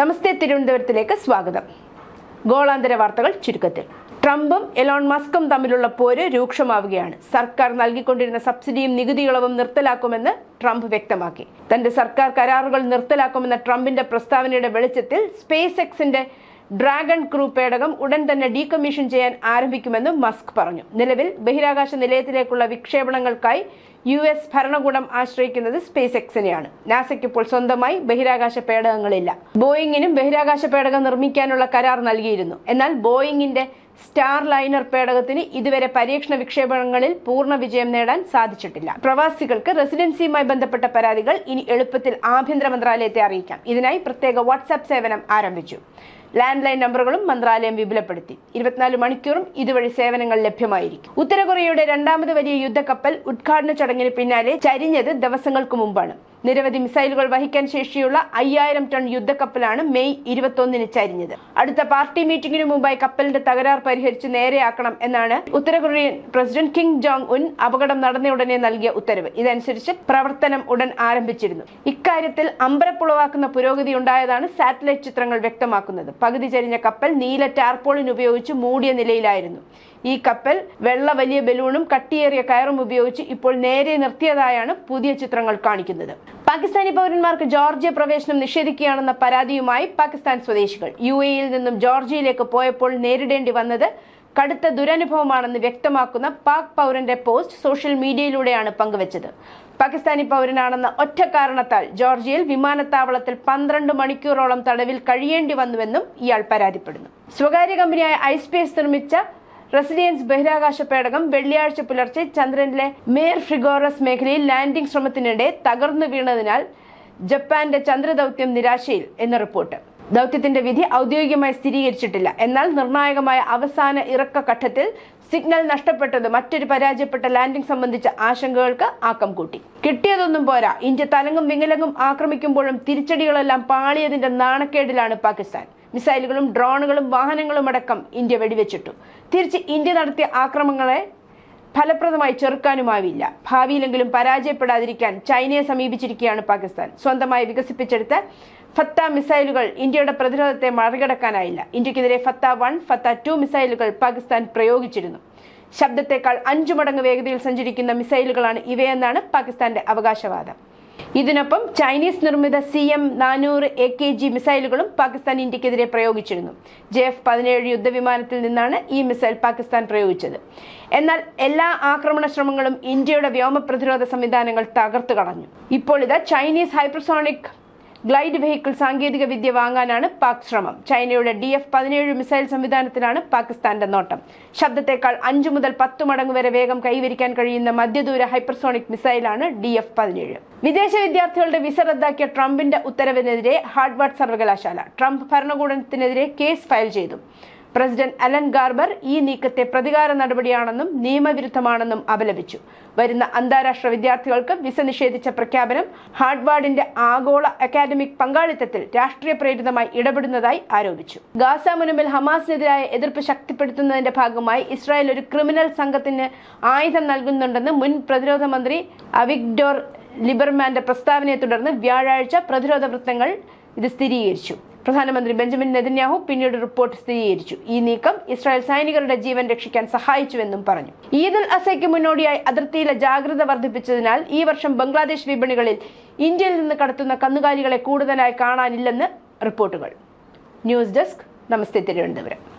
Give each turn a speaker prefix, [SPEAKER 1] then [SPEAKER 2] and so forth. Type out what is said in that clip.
[SPEAKER 1] നമസ്തേ തിരുവനന്തപുരത്തിലേക്ക് സ്വാഗതം. ഗോളാന്തര വാർത്തകൾ ചുരുക്കത്തിൽ. ട്രംപും എലോൺ മസ്കും തമ്മിലുള്ള പോര് രൂക്ഷമാവുകയാണ്. സർക്കാർ നൽകിക്കൊണ്ടിരുന്ന സബ്സിഡിയും നികുതി ഇളവും നിർത്തലാക്കുമെന്ന് ട്രംപ് വ്യക്തമാക്കി. തന്റെ സർക്കാർ കരാറുകൾ നിർത്തലാക്കുമെന്ന ട്രംപിന്റെ പ്രസ്താവനയുടെ വെളിച്ചത്തിൽ സ്പേസ് എക്സിന്റെ ഡ്രാഗൺ ക്രൂ പേടകം ഉടൻ തന്നെ ഡീകമ്മീഷൻ ചെയ്യാൻ ആരംഭിക്കുമെന്നും മസ്ക് പറഞ്ഞു. നിലവിൽ ബഹിരാകാശ നിലയത്തിലേക്കുള്ള വിക്ഷേപണങ്ങൾക്കായി യു എസ് ഭരണകൂടം ആശ്രയിക്കുന്നത് സ്പേസ് എക്സിനെയാണ് നാസയ്ക്ക് ഇപ്പോൾ സ്വന്തമായി ബഹിരാകാശ പേടകങ്ങളില്ല. ബോയിങ്ങിനും ബഹിരാകാശ പേടകം നിർമ്മിക്കാനുള്ള കരാർ നൽകിയിരുന്നു. എന്നാൽ ബോയിങ്ങിന്റെ സ്റ്റാർ ലൈനർ പേടകത്തിന് ഇതുവരെ പരീക്ഷണ വിക്ഷേപണങ്ങളിൽ പൂർണ വിജയം നേടാൻ സാധിച്ചിട്ടില്ല. പ്രവാസികൾക്ക് റെസിഡൻസിയുമായി ബന്ധപ്പെട്ട പരാതികൾ ഇനി എളുപ്പത്തിൽ ആഭ്യന്തര മന്ത്രാലയത്തെ അറിയിക്കാം. ഇതിനായി പ്രത്യേക വാട്സാപ്പ് സേവനം ആരംഭിച്ചു. ലാൻഡ് ലൈൻ നമ്പറുകളും മന്ത്രാലയം വിപുലപ്പെടുത്തി. ഇരുപത്തിനാല് മണിക്കൂറും ഇതുവഴി സേവനങ്ങൾ ലഭ്യമായിരിക്കും. ഉത്തര കൊറിയയുടെ രണ്ടാമത് വലിയ യുദ്ധക്കപ്പൽ ഉദ്ഘാടന ചടങ്ങിന് പിന്നാലെ ചരിഞ്ഞത് ദിവസങ്ങൾക്ക് മുമ്പാണ്. നിരവധി മിസൈലുകൾ വഹിക്കാൻ ശേഷിയുള്ള അയ്യായിരം ടൺ യുദ്ധക്കപ്പലാണ് മെയ് ഇരുപത്തൊന്നിന് ചരിഞ്ഞത്. അടുത്ത പാർട്ടി മീറ്റിംഗിന് മുമ്പായി കപ്പലിന്റെ തകരാർ പരിഹരിച്ച് നേരെയാക്കണം എന്നാണ് ഉത്തര Korean president Kim Jong Un അപകടം നടന്ന ഉടനെ നൽകിയ ഉത്തരവ്. ഇതനുസരിച്ച് പ്രവർത്തനം ഉടൻ ആരംഭിച്ചിരുന്നു. ഇക്കാര്യത്തിൽ അമ്പരപ്പുളവാക്കുന്ന പുരോഗതി ഉണ്ടായതാണ് സാറ്റലൈറ്റ് ചിത്രങ്ങൾ വ്യക്തമാക്കുന്നത്. പകുതി ചരിഞ്ഞ കപ്പൽ നീല ടാർപോളിൻ ഉപയോഗിച്ച് മൂടിയ നിലയിലായിരുന്നു. ഈ കപ്പൽ വെള്ള വലിയ ബലൂണും കട്ടിയേറിയ കയറും ഉപയോഗിച്ച് ഇപ്പോൾ നേരെ നിർത്തിയതായാണ് പുതിയ ചിത്രങ്ങൾ കാണിക്കുന്നത്. പാകിസ്ഥാനി പൗരന്മാർക്ക് ജോർജിയ പ്രവേശനം നിഷേധിക്കുകയാണെന്ന പരാതിയുമായി പാകിസ്ഥാൻ സ്വദേശികൾ. യു എയിൽ നിന്നും ജോർജിയയിലേക്ക് പോയപ്പോൾ നേരിടേണ്ടി വന്നത് കടുത്ത ദുരനുഭവമാണെന്ന് വ്യക്തമാക്കുന്ന പാക് പൗരന്റെ പോസ്റ്റ് സോഷ്യൽ മീഡിയയിലൂടെയാണ് പങ്കുവച്ചത്. പാകിസ്ഥാനി പൗരനാണെന്ന ഒറ്റ കാരണത്താൽ ജോർജിയയിൽ വിമാനത്താവളത്തിൽ പന്ത്രണ്ട് മണിക്കൂറോളം തടവിൽ കഴിയേണ്ടി വന്നുവെന്നും ഇയാൾ പരാതിപ്പെടുന്നു. സ്വകാര്യ കമ്പനിയായ ഐസ്പേസ് നിർമ്മിച്ച റെസിഡിയൻസ് ബഹിരാകാശ പേടകം വെള്ളിയാഴ്ച പുലർച്ചെ ചന്ദ്രനിലെ മേർ ഫ്രിഗോറസ് മേഖലയിൽ ലാൻഡിംഗ് ശ്രമത്തിനിടെ തകർന്നു വീണതിനാൽ ജപ്പാന്റെ ചന്ദ്രദൗത്യം നിരാശയിൽ എന്ന റിപ്പോർട്ട്. ദൗത്യത്തിന്റെ വിധി ഔദ്യോഗികമായി സ്ഥിരീകരിച്ചിട്ടില്ല. എന്നാൽ നിർണായകമായ അവസാന ഇറക്ക ഘട്ടത്തിൽ സിഗ്നൽ നഷ്ടപ്പെട്ടത് മറ്റൊരു പരാജയപ്പെട്ട ലാൻഡിംഗ് സംബന്ധിച്ച ആശങ്കകൾക്ക് ആക്കം കൂട്ടി. കിട്ടിയതൊന്നും പോരാ. ഇന്ത്യ തലങ്ങും വിങ്ങലങ്ങും ആക്രമിക്കുമ്പോഴും തിരിച്ചടികളെല്ലാം പാളിയതിന്റെ നാണക്കേടിലാണ് പാകിസ്ഥാൻ. മിസൈലുകളും ഡ്രോണുകളും വാഹനങ്ങളും അടക്കം ഇന്ത്യ വെടിവെച്ചിട്ടു. തിരിച്ച് ഇന്ത്യ നടത്തിയ ആക്രമണങ്ങളെ ഫലപ്രദമായി ചെറുക്കാനുമാവില്ല. ഭാവിയിലെങ്കിലും പരാജയപ്പെടാതിരിക്കാൻ ചൈനയെ സമീപിച്ചിരിക്കുകയാണ് പാകിസ്ഥാൻ. സ്വന്തമായി വികസിപ്പിച്ചെടുത്ത ഫത്ത മിസൈലുകൾ ഇന്ത്യയുടെ പ്രതിരോധത്തെ മറികടക്കാനായില്ല. ഇന്ത്യക്കെതിരെ ഫത്ത വൺ ഫത്ത ടു മിസൈലുകൾ പാകിസ്ഥാൻ പ്രയോഗിച്ചിരുന്നു. ശബ്ദത്തെക്കാൾ അഞ്ചു മടങ്ങ് വേഗതയിൽ സഞ്ചരിക്കുന്ന മിസൈലുകളാണ് ഇവയെന്നാണ് പാകിസ്ഥാന്റെ അവകാശവാദം. ഇതിനൊപ്പം ചൈനീസ് നിർമ്മിത സി എം നാനൂറ് എ കെ ജി മിസൈലുകളും പാകിസ്ഥാൻ ഇന്ത്യക്കെതിരെ പ്രയോഗിച്ചിരുന്നു. ജെ എഫ് പതിനേഴ് യുദ്ധവിമാനത്തിൽ നിന്നാണ് ഈ മിസൈൽ പാകിസ്ഥാൻ പ്രയോഗിച്ചത്. എന്നാൽ എല്ലാ ആക്രമണ ശ്രമങ്ങളും ഇന്ത്യയുടെ വ്യോമ പ്രതിരോധ സംവിധാനങ്ങൾ തകർത്തു കളഞ്ഞു. ഇപ്പോൾ ഇത് ചൈനീസ് ഹൈപ്പർസോണിക് ഗ്ലൈഡ് വെഹിക്കിൾ സാങ്കേതിക വിദ്യ വാങ്ങാനാണ് പാക് ശ്രമം. ചൈനയുടെ ഡി എഫ് പതിനേഴ് മിസൈൽ സംവിധാനത്തിലാണ് പാകിസ്ഥാന്റെ നോട്ടം. ശബ്ദത്തെക്കാൾ അഞ്ചു മുതൽ പത്ത് മടങ്ങ് വരെ വേഗം കൈവരിക്കാൻ കഴിയുന്ന മധ്യദൂര ഹൈപ്പർസോണിക് മിസൈലാണ് ഡി എഫ് പതിനേഴ്. വിദേശ വിദ്യാർത്ഥികളുടെ വിസ റദ്ദാക്കിയ ട്രംപിന്റെ ഉത്തരവിനെതിരെ ഹാർഡ്വാർഡ് സർവകലാശാല ട്രംപ് ഭരണകൂടത്തിനെതിരെ കേസ് ഫയൽ ചെയ്തു. പ്രസിഡന്റ് അലൻ ഗാർബർ ഈ നീക്കത്തെ പ്രതികാര നടപടിയാണെന്നും നിയമവിരുദ്ധമാണെന്നും അപലപിച്ചു. വരുന്ന അന്താരാഷ്ട്ര വിദ്യാർത്ഥികൾക്ക് വിസ നിഷേധിച്ച പ്രഖ്യാപനം ഹാർഡ്വാർഡിന്റെ ആഗോള അക്കാദമിക് പങ്കാളിത്തത്തിൽ രാഷ്ട്രീയ പ്രേരിതമായി ഇടപെടുന്നതായി ആരോപിച്ചു. ഗാസ മുനമ്പിൽ ഹമാസിനെതിരായ എതിർപ്പ് ശക്തിപ്പെടുത്തുന്നതിന്റെ ഭാഗമായി ഇസ്രായേൽ ഒരു ക്രിമിനൽ സംഘത്തിന് ആയുധം നൽകുന്നുണ്ടെന്ന് മുൻ പ്രതിരോധ മന്ത്രി അവിഗ്ഡോർ ലിബർമാന്റെ പ്രസ്താവനയെ തുടർന്ന് വ്യാഴാഴ്ച പ്രതിരോധ വൃത്തങ്ങൾ ഇത് സ്ഥിരീകരിച്ചു. പ്രധാനമന്ത്രി ബെഞ്ചമിൻ നെതന്യാഹു പിന്നീട് റിപ്പോർട്ട് സ്ഥിരീകരിച്ചു. ഈ നീക്കം ഇസ്രായേൽ സൈനികരുടെ ജീവൻ രക്ഷിക്കാൻ സഹായിച്ചുവെന്നും പറഞ്ഞു. ഈദുൽ അസയ്ക്ക് മുന്നോടിയായി അതിർത്തിയിലെ ജാഗ്രത വർദ്ധിപ്പിച്ചതിനാൽ ഈ വർഷം ബംഗ്ലാദേശ് വിപണികളിൽ ഇന്ത്യയിൽ നിന്ന് കടത്തുന്ന കന്നുകാലികളെ കൂടുതലായി കാണാനില്ലെന്ന് റിപ്പോർട്ടുകൾ. News desk. നമസ്തേ തിരുവനന്തപുരം.